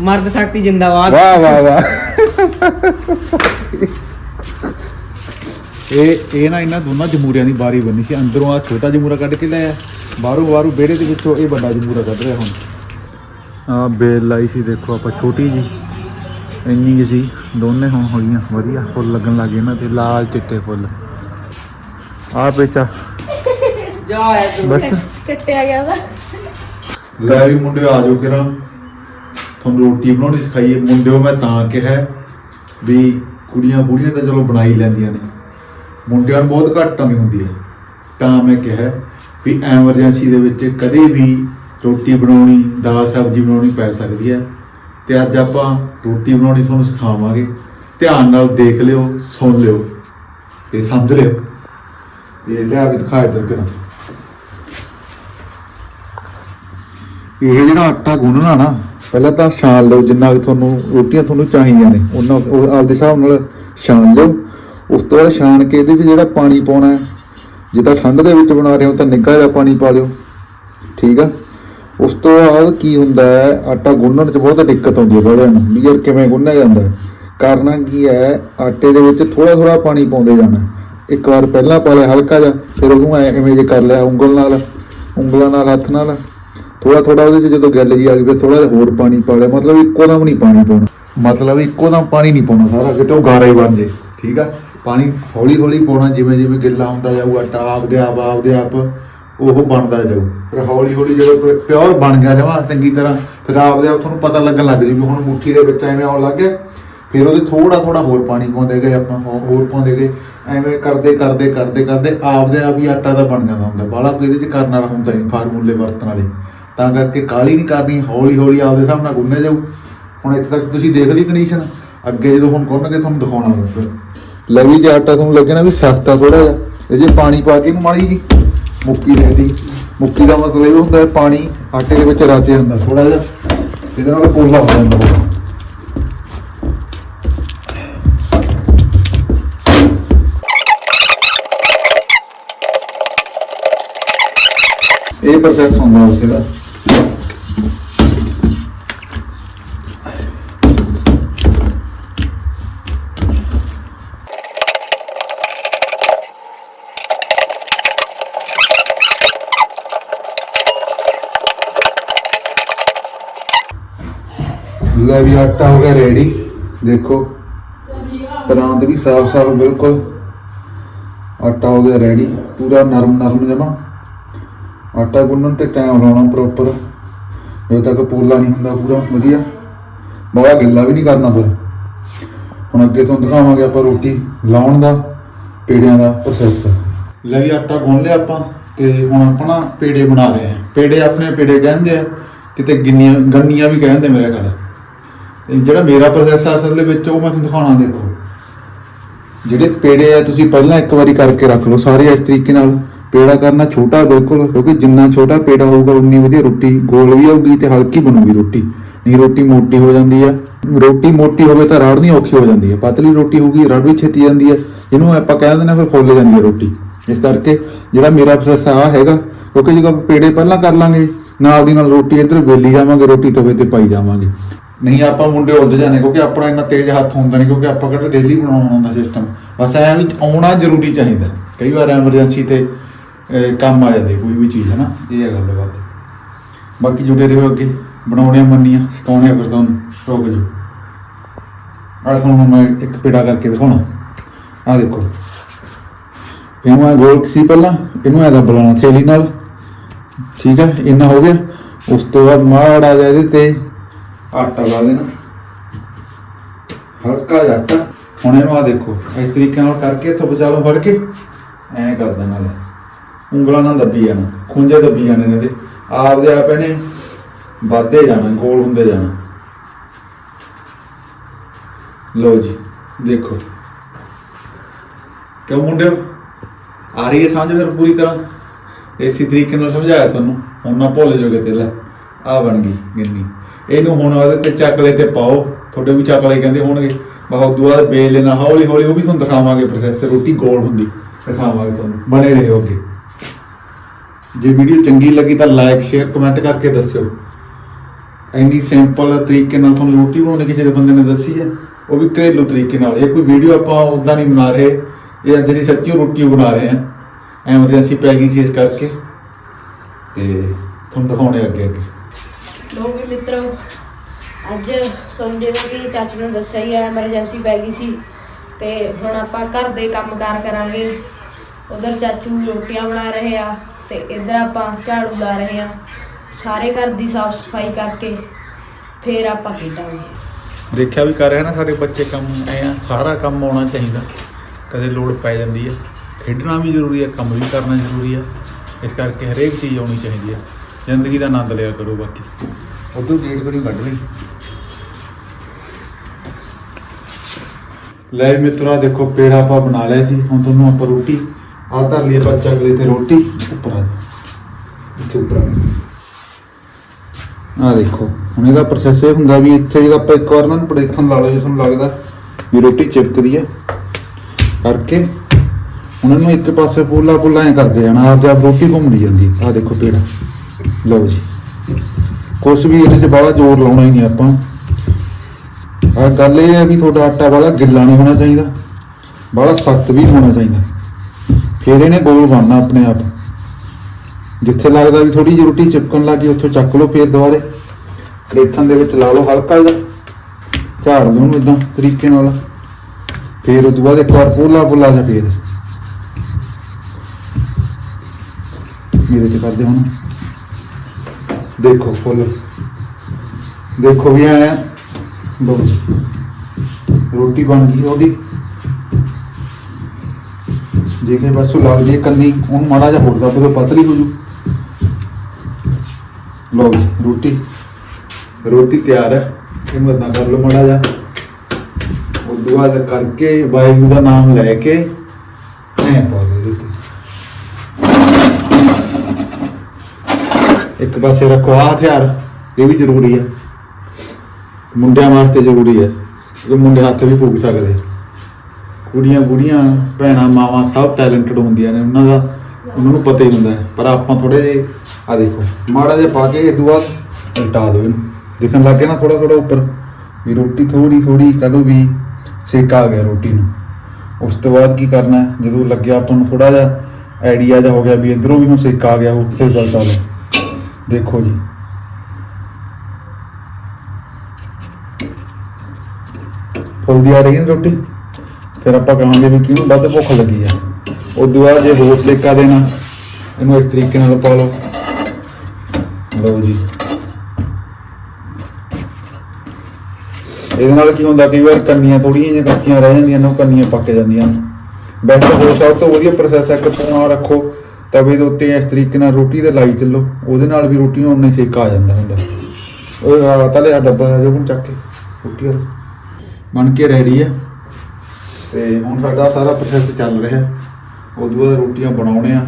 ਮਰਦ ਸ਼ਕਤੀ ਜਿੰਦਾਬਾਦ। ਵਾਹ ਵਾਹ ਵਾਹ। ਇਹ ਇਹ ਨਾ ਇਹਨਾਂ ਦੋਨਾਂ ਜਮੂਰਿਆਂ ਦੀ ਬਾਰੀ ਬਣੀ ਸੀ। ਅੰਦਰੋਂ ਆ ਛੋਟਾ ਜਮੂਰਾ ਕੱਢ ਕੇ ਲਿਆ ਬਾਹਰੋਂ ਬਾਹਰੋਂ ਵਿਹੜੇ ਦੇ ਵਿੱਚੋਂ ਇਹ ਵੱਡਾ ਜਮੂਰਾ ਕੱਢ ਰਿਹਾ ਹੁਣ। ਆ ਬੇਲ ਲਾਈ ਸੀ ਦੇਖੋ ਆਪਾਂ ਛੋਟੀ ਜੀ। ਇੰਨੀ ਕੁ ਸੀ। ਦੋਨੇ ਹੁਣ ਹੋਈਆਂ ਵਧੀਆ। ਫੁੱਲ ਲੱਗਣ ਲੱਗੇ ਇਹਨਾਂ ਤੇ ਲਾਲ ਚਿੱਟੇ ਫੁੱਲ। ਆ ਪੇਚਾ। ਜਾ ਬਸ। ਕੱਟਿਆ ਗਿਆ ਦਾ ਲੈ ਵੀ ਮੁੰਡਿਓ ਆ ਜਾਓ ਕਿਰਾ। ਤੁਹਾਨੂੰ ਰੋਟੀ ਬਣਾਉਣੀ ਸਿਖਾਈਏ। ਮੁੰਡਿਓ, ਮੈਂ ਤਾਂ ਕਿਹਾ ਵੀ ਕੁੜੀਆਂ ਬੁੜੀਆਂ ਤਾਂ ਚਲੋ ਬਣਾਈ ਲੈਂਦੀਆਂ ਨੇ। ਮੁੰਡਿਆਂ ਨੂੰ ਬਹੁਤ ਘੱਟ ਆਉਂਦੀ ਹੁੰਦੀ ਹੈ। ਤਾਂ ਮੈਂ ਕਿਹਾ ਵੀ ਐਮਰਜੈਂਸੀ ਦੇ ਵਿੱਚ ਕਦੇ ਵੀ ਰੋਟੀ ਬਣਾਉਣੀ, ਦਾਲ ਸਬਜ਼ੀ ਬਣਾਉਣੀ ਪੈ ਸਕਦੀ ਹੈ। ਤੇ ਅੱਜ ਆਪਾਂ ਰੋਟੀ ਬਣਾਉਣੀ ਤੁਹਾਨੂੰ ਸਿਖਾਵਾਂਗੇ। ਧਿਆਨ ਨਾਲ ਦੇਖ ਲਿਓ, ਸੁਣ ਲਿਓ ਤੇ ਸਮਝ ਲਿਓ। ਤੇ ਲਿਆ ਵੀ ਦਿਖਾ ਇੱਧਰ ਕਿਰਾ ਇਹ ਜਿਹੜਾ ਆਟਾ ਗੁੰਨਣਾ ਨਾ ਪਹਿਲਾਂ ਤਾਂ ਛਾਣ ਲਓ, ਜਿੰਨਾ ਵੀ ਤੁਹਾਨੂੰ ਰੋਟੀਆਂ ਤੁਹਾਨੂੰ ਚਾਹੀਦੀਆਂ ਨੇ, ਉਹਨਾਂ ਉਹ ਆਪਦੇ ਹਿਸਾਬ ਨਾਲ ਛਾਣ ਲਓ। ਉਸ ਤੋਂ ਬਾਅਦ ਛਾਣ ਕੇ ਇਹਦੇ 'ਚ ਜਿਹੜਾ ਪਾਣੀ ਪਾਉਣਾ ਹੈ ਜੇ ਤਾਂ ਠੰਡ ਦੇ ਵਿੱਚ ਬਣਾ ਰਹੇ ਹੋ ਤਾਂ ਨਿੱਘਾ ਜਿਹਾ ਪਾਣੀ ਪਾ ਲਿਓ। ਠੀਕ ਆ? ਉਸ ਤੋਂ ਬਾਅਦ ਕੀ ਹੁੰਦਾ ਹੈ, ਆਟਾ ਗੁੰਨਣ 'ਚ ਬਹੁਤ ਦਿੱਕਤ ਆਉਂਦੀ ਹੈ ਬੜਿਆਂ ਨੂੰ, ਵੀ ਯਾਰ ਕਿਵੇਂ ਗੁੰਨਿਆ ਜਾਂਦਾ ਹੈ? ਕਰਨਾ ਕੀ ਹੈ, ਆਟੇ ਦੇ ਵਿੱਚ ਥੋੜਾ ਥੋੜਾ ਪਾਣੀ ਪਾਉਂਦੇ ਜਾਣਾ ਇੱਕ ਵਾਰ ਪਹਿਲਾਂ ਪਾ ਲਿਆ ਹਲਕਾ ਜਿਹਾ, ਫਿਰ ਉਹਨੂੰ ਐ- ਐਵੇਂ ਜੇ ਕਰ ਲਿਆ, ਉਂਗਲ ਨਾਲ, ਉਂਗਲਾਂ ਨਾਲ, ਹੱਥ ਨਾਲ। ਥੋੜਾ ਥੋੜਾ ਉਹਦੇ 'ਚ ਜਦੋਂ ਗੱਲ ਜੀ ਆ ਗਈ, ਫਿਰ ਥੋੜਾ ਜਿਹਾ ਹੋਰ ਪਾਣੀ ਪਾ ਲਿਆ। ਮਤਲਬ ਇੱਕੋ ਦਮ ਨਹੀਂ ਪਾਣੀ ਪਾਉਣਾ। ਮਤਲਬ ਇੱਕੋ ਦਮ ਪਾਣੀ ਨਹੀਂ ਪਾਉਣਾ ਸਾਰਾ, ਕਿਤੇ ਉਹ ਗਾਰਾ ਹੀ ਬਣ ਜੇ। ਠੀਕ ਆ? ਪਾਣੀ ਹੌਲੀ ਹੌਲੀ ਪਾਉਣਾ, ਜਿਵੇਂ ਜਿਵੇਂ ਗਿੱਲਾ ਹੁੰਦਾ ਜਾਊਗਾ ਆਟਾ ਆਪਦੇ ਆਪ ਆਪਦੇ ਆਪ ਉਹ ਬਣਦਾ ਜਾਊ। ਫਿਰ ਹੌਲੀ ਹੌਲੀ ਜਦੋਂ ਪਿਓਰ ਬਣ ਗਿਆ ਜਮਾ, ਚੰਗੀ ਤਰ੍ਹਾਂ, ਫਿਰ ਆਪਦੇ ਆਪ ਤੁਹਾਨੂੰ ਪਤਾ ਲੱਗਣ ਲੱਗ ਜੀ ਵੀ ਹੁਣ ਮੁੱਠੀ ਦੇ ਵਿੱਚ ਐਵੇਂ ਆਉਣ ਲੱਗ ਗਿਆ। ਫਿਰ ਉਹਦੇ ਥੋੜਾ ਥੋੜਾ ਹੋਰ ਪਾਣੀ ਪਾਉਂਦੇ ਗਏ ਆਪਾਂ ਹੋ- ਹੋਰ ਪਾਉਂਦੇ ਗਏ। ਐਵੇਂ ਕਰਦੇ ਕਰਦੇ ਕਰਦੇ ਕਰਦੇ ਆਪਦੇ ਆਪ ਹੀ ਆਟਾ ਦਾ ਬਣ ਜਾਂਦਾ ਹੁੰਦਾ। ਬਾਲਾ ਕੋਈ ਇਹਦੇ ਚ ਕਰਨ ਵਾਲਾ ਹੁੰਦਾ ਨਹੀਂ, ਫਾਰਮੂਲੇ ਵਰਤਣ ਵਾਲੇ। ਤਾਂ ਕਰਕੇ ਕਾਲੀ ਨਹੀਂ ਕਰਨੀ, ਹੌਲੀ ਹੌਲੀ ਆਪਦੇ ਹਿਸਾਬ ਨਾਲ ਗੁੰਨੇ ਜਾਊ। ਹੁਣ ਇੱਥੇ ਤੱਕ ਤੁਸੀਂ ਦੇਖ ਲਈ ਕੰਡੀਸ਼ਨ ਅੱਗੇ ਜਦੋਂ ਹੁਣ ਗੁੰਨ ਤੁਹਾਨੂੰ ਦਿਖਾਉਣਾ ਹੋਊਗਾ ਲਵੀ ਜੇ, ਆਟਾ ਤੁਹਾਨੂੰ ਲੱਗੇ ਨਾ ਵੀ ਸਖਤ ਆ ਥੋੜਾ ਜਿਹਾ। ਇਹ ਜੇ ਪਾਣੀ ਪਾ ਕੇ ਮਾੜੀ ਜੀ ਮੁੱਕੀ ਦੇਦੀ ਮੁੱਕੀ ਦਾ ਮਤਲਬ ਇਹ ਹੁੰਦਾ ਹੈ ਪਾਣੀ ਆਟੇ ਦੇ ਵਿੱਚ ਰਚ ਜਾਂਦਾ ਥੋੜਾ ਜਿਹਾ। ਇਹਦੇ ਨਾਲ ਪੋਲਾ ਹੋ ਜਾਂਦਾ। ਇਹ ਪ੍ਰੋਸੈਸ ਹੁੰਦਾ ਉਸੇ ਦਾ। ਲੈ ਵੀ ਆਟਾ ਹੋ ਗਿਆ ਰੈਡੀ ਦੇਖੋ ਪ੍ਰਾਂਤ ਵੀ ਸਾਫ਼ ਸਾਫ਼ ਬਿਲਕੁਲ। ਆਟਾ ਹੋ ਗਿਆ ਰੈਡੀ ਪੂਰਾ ਨਰਮ ਨਰਮ ਜਮਾ। ਆਟਾ ਗੁੰਨਣ ਤੇ ਟਾਈਮ ਲਾਉਣਾ ਪ੍ਰੋਪਰ ਜਦੋਂ ਤੱਕ ਪੋਲਾ ਨਹੀਂ ਹੁੰਦਾ ਪੂਰਾ, ਵਧੀਆ। ਬਾਵਾ ਗਿੱਲਾ ਵੀ ਨਹੀਂ ਕਰਨਾ ਫਿਰ। ਹੁਣ ਅੱਗੇ ਤੁਹਾਨੂੰ ਦਿਖਾਵਾਂਗੇ ਆਪਾਂ ਰੋਟੀ ਲਾਉਣ ਦਾ, ਪੇੜਿਆਂ ਦਾ ਪ੍ਰੋਸੈਸ ਲੈ ਵੀ ਆਟਾ ਗੁੰਨ ਲਿਆ ਆਪਾਂ, ਤੇ ਹੁਣ ਆਪਣਾ ਪੇੜੇ ਬਣਾ ਰਹੇ ਆ ਪੇੜੇ ਆਪਣੇ ਪੇੜੇ ਕਹਿੰਦੇ ਆ, ਕਿਤੇ ਗਿੰਨੀਆਂ, ਗੰਨੀਆਂ ਵੀ ਕਹਿੰਦੇ ਮੇਰੇ ਕੋਲ। ਤੇ ਜਿਹੜਾ ਮੇਰਾ ਪ੍ਰੋਸੈਸ ਆ, ਅਸਲ ਦੇ ਵਿੱਚ ਉਹ ਮੈਂ ਤੁਹਾਨੂੰ ਦਿਖਾਉਣਾ ਦੇਖੋ। ਜਿਹੜੇ ਪੇੜੇ ਆ, ਤੁਸੀਂ ਪਹਿਲਾਂ ਇੱਕ ਵਾਰੀ ਕਰਕੇ ਰੱਖ ਲਓ ਸਾਰੇ ਇਸ ਤਰੀਕੇ ਨਾਲ। ਪੇੜਾ ਕਰਨਾ ਛੋਟਾ ਬਿਲਕੁਲ, ਕਿਉਂਕਿ ਜਿੰਨਾ ਛੋਟਾ ਪੇੜਾ ਹੋਊਗਾ, ਉਨੀ ਵਧੀਆ ਰੋਟੀ ਗੋਲ ਵੀ ਆਊਗੀ ਤੇ ਹਲਕੀ ਬਣੂਗੀ ਰੋਟੀ। ਨਹੀਂ, ਰੋਟੀ ਮੋਟੀ ਹੋ ਜਾਂਦੀ ਆ। ਰੋਟੀ ਮੋਟੀ ਹੋਵੇ ਤਾਂ ਰਾੜਨੀ ਔਖੀ ਹੋ ਜਾਂਦੀ ਹੈ ਪਤਲੀ ਰੋਟੀ ਹੋਊਗੀ, ਰੜ ਵੀ ਛੇਤੀ ਜਾਂਦੀ ਹੈ ਜਿਹਨੂੰ ਆਪਾਂ ਕਹਿ ਦਿੰਦੇ ਨੇ ਫਿਰ ਫੁੱਲ ਜਾਂਦੀ ਹੈ ਰੋਟੀ। ਇਸ ਕਰਕੇ ਜਿਹੜਾ ਮੇਰਾ ਪ੍ਰੋਸੈਸ ਆ ਹੈਗਾ। ਕਿਉਂਕਿ ਜਦੋਂ ਆਪਾਂ ਪੇੜੇ ਪਹਿਲਾਂ ਕਰ ਲਾਂਗੇ, ਨਾਲ ਦੀ ਨਾਲ ਰੋਟੀ ਇੱਧਰ ਵੇਲੀ ਜਾਵਾਂਗੇ, ਰੋਟੀ ਤਵੇ ਤੇ ਪਾਈ ਜਾਵਾਂਗੇ। ਨਹੀਂ, ਆਪਾਂ ਮੁੰਡੇ ਉਲਝ ਜਾਣੇ ਕਿਉਂਕਿ ਆਪਣਾ ਇੰਨਾ ਤੇਜ਼ ਹੱਥ ਹੁੰਦਾ ਨਹੀਂ, ਕਿਉਂਕਿ ਆਪਾਂ ਕਿਹੜਾ ਡੇਲੀ ਬਣਾਉਣਾ ਹੁੰਦਾ ਸਿਸਟਮ ਬਸ ਐ ਵੀ ਆਉਣਾ ਜ਼ਰੂਰੀ ਚਾਹੀਦਾ। ਕਈ ਵਾਰ ਐਮਰਜੈਂਸੀ ਤੇ ਅਹ, ਕੰਮ ਆ ਜਾਂਦੀ ਕੋਈ ਵੀ ਚੀਜ਼ ਹੈ ਨਾ ਇਹ ਹੈ ਗੱਲ ਬਾਕੀ ਜੁੜੇ ਰਹੋ ਅੱਗੇ ਬਣਾਉਣੇ ਮੰਨੀਆਂ ਸਿਖਾਉਣੇ ਫਿਰ ਤੁਹਾਨੂੰ ਰੁਕ ਜਾਓ ਆ ਤੁਹਾਨੂੰ ਮੈਂ ਇੱਕ ਪੇੜਾ ਕਰਕੇ ਦਿਖਾਉਣਾ। ਆ ਦੇਖੋ। ਇਹਨੂੰ ਆ ਗੋਲ ਸੀ ਪਹਿਲਾਂ ਇਹਨੂੰ ਐਦਾ ਬੁਲਾਉਣਾ ਥੇਲੀ ਨਾਲ। ਠੀਕ ਹੈ ਇੰਨਾ ਹੋ ਗਿਆ। ਉਸ ਤੋਂ ਬਾਅਦ ਮਾੜਾ ਜਿਹਾ ਇਹਦੇ ਤੇ ਆਟਾ ਲਾ ਦੇਣਾ। ਹਲਕਾ ਜਿਹਾ ਆਟਾ। ਹੁਣ ਇਹਨੂੰ ਆ ਦੇਖੋ ਇਸ ਤਰੀਕੇ ਨਾਲ ਕਰਕੇ ਇੱਥੋਂ ਬਚਾਲੋ ਫੜ ਕੇ ਐਂ ਕਰ ਦੇਣਾ ਲੈ ਉਂਗਲਾਂ ਨਾਲ ਦੱਬੀ ਜਾਣਾ, ਖੁੰਝੇ ਦੱਬੀ ਜਾਣੇ ਨੇ ਤੇ ਆਪਦੇ ਆਪ ਇਹਨੇ ਵੱਧਦੇ ਜਾਣਾ, ਗੋਲ ਹੁੰਦੇ ਜਾਣਾ। ਲੋ ਜੀ, ਦੇਖੋ। ਕਿਉਂ ਮੁੰਡਿਓ? ਆ ਰਹੀ ਹੈ ਸਮਝ ਫਿਰ ਪੂਰੀ ਤਰ੍ਹਾਂ? ਇਸੇ ਤਰੀਕੇ ਨਾਲ ਸਮਝਾਇਆ ਤੁਹਾਨੂੰ। ਹੁਣ ਨਾ ਭੁੱਲ ਜਾਓਗੇ ਤੇ ਲੈ, ਆ ਬਣ ਗਈ ਗਿੰਨੀ। ਇਹਨੂੰ ਹੁਣ ਉਹਦੇ ਤੇ ਚੱਕਲੇ ਤੇ ਪਾਓ। ਤੁਹਾਡੇ ਵੀ ਚੱਕਲੇ ਕਹਿੰਦੇ ਹੋਣਗੇ। ਬਹੁਤ ਦੁਆ ਬੇਲ ਲੈਣਾ ਹੌਲੀ ਹੌਲੀ ਉਹ ਵੀ ਤੁਹਾਨੂੰ ਦਿਖਾਵਾਂਗੇ ਪ੍ਰੋਸੈਸ ਰੋਟੀ ਗੋਲ ਹੁੰਦੀ, ਦਿਖਾਵਾਂਗੇ ਤੁਹਾਨੂੰ। ਬਣੇ ਰਹੋ ਅੱਗੇ। ਜੇ ਵੀਡੀਓ ਚੰਗੀ ਲੱਗੀ ਤਾਂ ਲਾਈਕ ਸ਼ੇਅਰ ਕਮੈਂਟ ਕਰਕੇ ਦੱਸਿਓ। ਇੰਨੀ ਸਿੰਪਲ ਤਰੀਕੇ ਨਾਲ ਤੁਹਾਨੂੰ ਰੋਟੀ ਬਣਾਉਣੀ ਕਿਸੇ ਦੇ ਬੰਦੇ ਨੇ ਦੱਸੀ ਹੈ। ਉਹ ਵੀ ਘਰੇਲੂ ਤਰੀਕੇ ਨਾਲ। ਇਹ ਕੋਈ ਵੀਡੀਓ ਆਪਾਂ ਉਦਾਂ ਨਹੀਂ ਬਣਾ ਰਹੇ। ਇਹ ਅੱਜ ਅਸੀਂ ਸੱਚੀ ਰੋਟੀ ਬਣਾ ਰਹੇ ਹਾਂ। ਐਮਰਜੈਂਸੀ ਪੈ ਗਈ ਸੀ ਇਸ ਕਰਕੇ। ਤੇ ਤੁਹਾਨੂੰ ਦਿਖਾਉਣੇ ਅੱਗੇ ਅੱਗੇ। ਲੋ ਵੀ ਮਿੱਤਰੋ, ਅੱਜ ਸੁਣ ਜਿਵੇਂ ਕਿ ਚਾਚੂ ਨੇ ਦੱਸਿਆ ਹੀ ਐਮਰਜੈਂਸੀ ਪੈ ਗਈ ਸੀ। ਤੇ ਹੁਣ ਆਪਾਂ ਘਰ ਦੇ ਕੰਮਕਾਰ ਕਰਾਂਗੇ। ਉਧਰ ਚਾਚੂ ਰੋਟੀਆਂ ਬਣਾ ਰਹੇ ਆ। ਤੇ ਇੱਧਰ ਆਪਾਂ ਝਾੜੂ ਲਾ ਰਹੇ ਆ ਸਾਰੇ ਘਰ ਦੀ ਸਾਫ਼ ਸਫ਼ਾਈ ਕਰਕੇ ਫੇਰ ਆਪਾਂ ਖੇਡਾਂਗੇ। ਦੇਖਿਆ ਵੀ ਕਰ ਰਿਹਾ ਨਾ ਸਾਡੇ ਬੱਚੇ ਕੰਮ ਐ ਆ ਸਾਰਾ ਕੰਮ ਆਉਣਾ ਚਾਹੀਦਾ। ਕਦੇ ਲੋੜ ਪੈ ਜਾਂਦੀ ਹੈ ਖੇਡਣਾ ਵੀ ਜ਼ਰੂਰੀ ਹੈ ਕੰਮ ਵੀ ਕਰਨਾ ਜ਼ਰੂਰੀ ਹੈ ਇਸ ਕਰਕੇ ਹਰੇਕ ਚੀਜ਼ ਆਉਣੀ ਚਾਹੀਦੀ ਹੈ ਜ਼ਿੰਦਗੀ ਦਾ ਆਨੰਦ ਲਿਆ ਕਰੋ ਬਾਕੀ। ਉਦੋਂ ਗੇਟ ਕੋਲ ਕੱਢ ਲਈ। ਲੈ ਮਿੱਤਰਾ ਦੇਖੋ ਪੇੜਾ ਆਪਾਂ ਬਣਾ ਲਿਆ ਸੀ। ਹੁਣ ਤੁਹਾਨੂੰ ਆਪਾਂ ਰੋਟੀ ਆਹ ਧਰ ਲਈ ਆਪਾਂ ਚੱਕ ਲਈ ਤੇ ਰੋਟੀ ਉੱਪਰ ਆ ਜਾਓ। ਇੱਥੇ ਉੱਪਰ ਆ ਆ ਦੇਖੋ, ਹੁਣ ਇਹਦਾ ਪ੍ਰੋਸੈਸ ਇਹ ਹੁੰਦਾ ਵੀ ਇੱਥੇ ਜਦੋਂ ਆਪਾਂ ਇੱਕ ਵਾਰ ਨਾ ਪ੍ਰੋਡਕਸ਼ਨ ਲਾ ਲਓ, ਜੇ ਤੁਹਾਨੂੰ ਲੱਗਦਾ ਵੀ ਰੋਟੀ ਚਿਪਕਦੀ ਹੈ ਕਰਕੇ ਉਹਨਾਂ ਨੂੰ ਇੱਕ ਪਾਸੇ ਪੋਲਾ ਪੋਲਾ ਐ ਕਰਦੇ ਜਾਣਾ, ਆਪ ਆਪ ਰੋਟੀ ਘੁੰਮਦੀ ਜਾਂਦੀ। ਆ ਦੇਖੋ ਪੇੜਾ। ਲਓ ਜੀ। ਕੁਛ ਵੀ ਇਹਦੇ 'ਚ ਬਾਹਲਾ ਜ਼ੋਰ ਲਾਉਣਾ ਹੀ ਨਹੀਂ ਆਪਾਂ। ਆ ਗੱਲ ਇਹ ਹੈ ਵੀ ਤੁਹਾਡਾ ਆਟਾ ਵਾਲਾ ਗਿੱਲਾ ਨਹੀਂ ਹੋਣਾ ਚਾਹੀਦਾ। ਬਾਹਲਾ ਸਖਤ ਵੀ ਹੋਣਾ ਚਾਹੀਦਾ। ਫਿਰ ਇਹਨੇ ਗੋਲ ਬਣਨਾ ਆਪਣੇ ਆਪ। ਜਿੱਥੇ ਲੱਗਦਾ ਵੀ ਥੋੜੀ ਜਿਹੀ ਰੋਟੀ ਚਿਪਕਣ ਲੱਗੀ ਉੱਥੋਂ ਚੱਕ ਲਓ ਫੇਰ ਦੁਬਾਰੇ। ਰੇਥਨ ਦੇ ਵਿੱਚ ਲਾ ਲਓ ਹਲਕਾ ਜਿਹਾ। ਝਾੜ ਲਓ ਉਹਨੂੰ ਇਦਾਂ ਤਰੀਕੇ ਨਾਲ। ਫੇਰ ਉਸ ਤੋਂ ਬਾਅਦ ਇੱਕ ਵਾਰ ਪੂਲਾ ਪੂਲਾ ਜਿਹਾ ਫੇਰ। ਮੇਰੇ ਤੇ ਕਰਦੇ ਹੁਣ। ਦੇਖੋ ਫੁੱਲ। ਦੇਖੋ ਵੀ ਆਇਆ ਲਓ ਰੋਟੀ ਬਣ ਗਈ ਉਹਦੀ। ਜੇ ਕਿ ਬਸ ਉਹ ਲੱਗ ਜੇ ਕੰਨੀ, ਉਹਨੂੰ ਮਾੜਾ ਜਿਹਾ ਹੋਰ ਦੱਬ ਦੋ ਪਤਲੀ ਹੋ ਜੂ। ਲਓ ਜੀ, ਰੋਟੀ। ਰੋਟੀ ਤਿਆਰ ਹੈ, ਇਹਨੂੰ ਇਦਾਂ ਕਰ ਲਓ ਮਾੜਾ ਜਿਹਾ। ਉਹ ਦੁਆ ਦਾ ਕਰਕੇ ਵਾਹਿਗੁਰੂ ਦਾ ਨਾਮ ਲੈ ਕੇ ਐ ਪਾ ਦੇ ਇਹਦੇ ਇੱਕ ਪਾਸੇ ਰੱਖੋ, ਆਹ ਹਥਿਆਰ, ਇਹ ਵੀ ਜ਼ਰੂਰੀ ਹੈ। ਮੁੰਡਿਆਂ ਵਾਸਤੇ ਜ਼ਰੂਰੀ ਹੈ ਕਿ ਮੁੰਡੇ ਹੱਥ ਵੀ ਫੂਕ ਸਕਦੇ। ਕੁੜੀਆਂ ਬੁੜੀਆਂ, ਭੈਣਾਂ ਮਾਵਾਂ ਸਭ ਟੈਲੈਂਟਡ ਹੁੰਦੀਆਂ ਨੇ, ਉਹਨਾਂ ਦਾ ਉਹਨਾਂ ਨੂੰ ਪਤਾ ਹੀ ਹੁੰਦਾ ਹੈ। ਪਰ ਆਪਾਂ ਥੋੜੇ ਜਿਹੇ ਆ ਦੇਖੋ, ਮਾੜਾ ਜਿਹਾ ਪਾ ਕੇ ਇਹ ਤੋਂ ਬਾਅਦ ਉਲਟਾ ਦਿਓ ਇਹਨੂੰ। ਦੇਖਣ ਲੱਗੇ ਨਾ ਥੋੜਾ ਥੋੜਾ ਉੱਪਰ ਵੀ ਰੋਟੀ ਥੋੜੀ ਥੋੜੀ ਕਹ ਵੀ ਸੇਕ ਆ ਗਿਆ ਰੋਟੀ ਨੂੰ। ਉਸ ਤੋਂ ਬਾਅਦ ਕੀ ਕਰਨਾ ਹੈ? ਜਦੋਂ ਲੱਗਿਆ ਆਪਾਂ ਨੂੰ ਥੋੜਾ ਜਿਹਾ ਆਈਡੀਆ ਜਿਹਾ ਹੋ ਗਿਆ ਵੀ ਇਧਰੋਂ ਵੀ ਹੁਣ ਸੇਕ ਆ ਗਿਆ ਉੱਤੇ ਉਲਟਾ ਲਓ ਦੇਖੋ ਜੀ। ਫੁੱਲਦੀ ਆ ਰਹੀ ਹੈ ਰੋਟੀ? ਫਿਰ ਆਪਾਂ ਕਹਾਂਗੇ ਵੀ ਕਿਹਨੂੰ ਵੱਧ ਭੁੱਖ ਲੱਗੀ ਆ? ਉਦੋਂ ਬਾਅਦ ਜੇ ਹੋਰ ਸੇਕਾ ਦੇਣਾ, ਇਹਨੂੰ ਇਸ ਤਰੀਕੇ ਨਾਲ ਪਾ ਲਓ। ਲਓ ਜੀ। ਇਹਦੇ ਨਾਲ ਕੀ ਹੁੰਦਾ, ਕਈ ਵਾਰ ਕੰਨੀਆਂ ਥੋੜੀਆਂ ਜਿਹੀਆਂ ਕੱਚੀਆਂ ਰਹਿ ਜਾਂਦੀਆਂ, ਨੇ ਉਹ ਕੰਨੀਆਂ ਪੱਕ ਜਾਂਦੀਆਂ। ਨੇ ਵੈਸੇ ਹੋਰ ਸਭ ਤੋਂ ਵਧੀਆ ਪ੍ਰੋਸੈਸ ਹੈ ਕਿ ਪੂਣਾ ਰੱਖੋ, ਤਵੇ ਦੇ ਉੱਤੇ ਇਸ ਤਰੀਕੇ ਨਾਲ ਰੋਟੀ ਦੇ ਲਾਈ ਚੱਲੋ। ਉਹਦੇ ਨਾਲ ਵੀ ਰੋਟੀ ਨੂੰ ਉਨਾ ਹੀ ਸੇਕਾ ਆ ਜਾਂਦਾ ਹੁੰਦਾ। ਉਹ ਆਹ ਤਲੇ ਆ ਡੱਬਾ ਜੋ ਹੁਣ ਚੱਕ ਕੇ। ਰੋਟੀ ਵਾਲਾ। ਬਣ ਕੇ ਰੈਡੀ ਹੈ ਤੇ ਹੁਣ ਸਾਡਾ ਸਾਰਾ ਪ੍ਰੋਸੈਸ ਚੱਲ ਰਿਹਾ। ਉਦੋਂ ਬਾਅਦ ਰੋਟੀਆਂ ਬਣਾਉਣੇ ਆ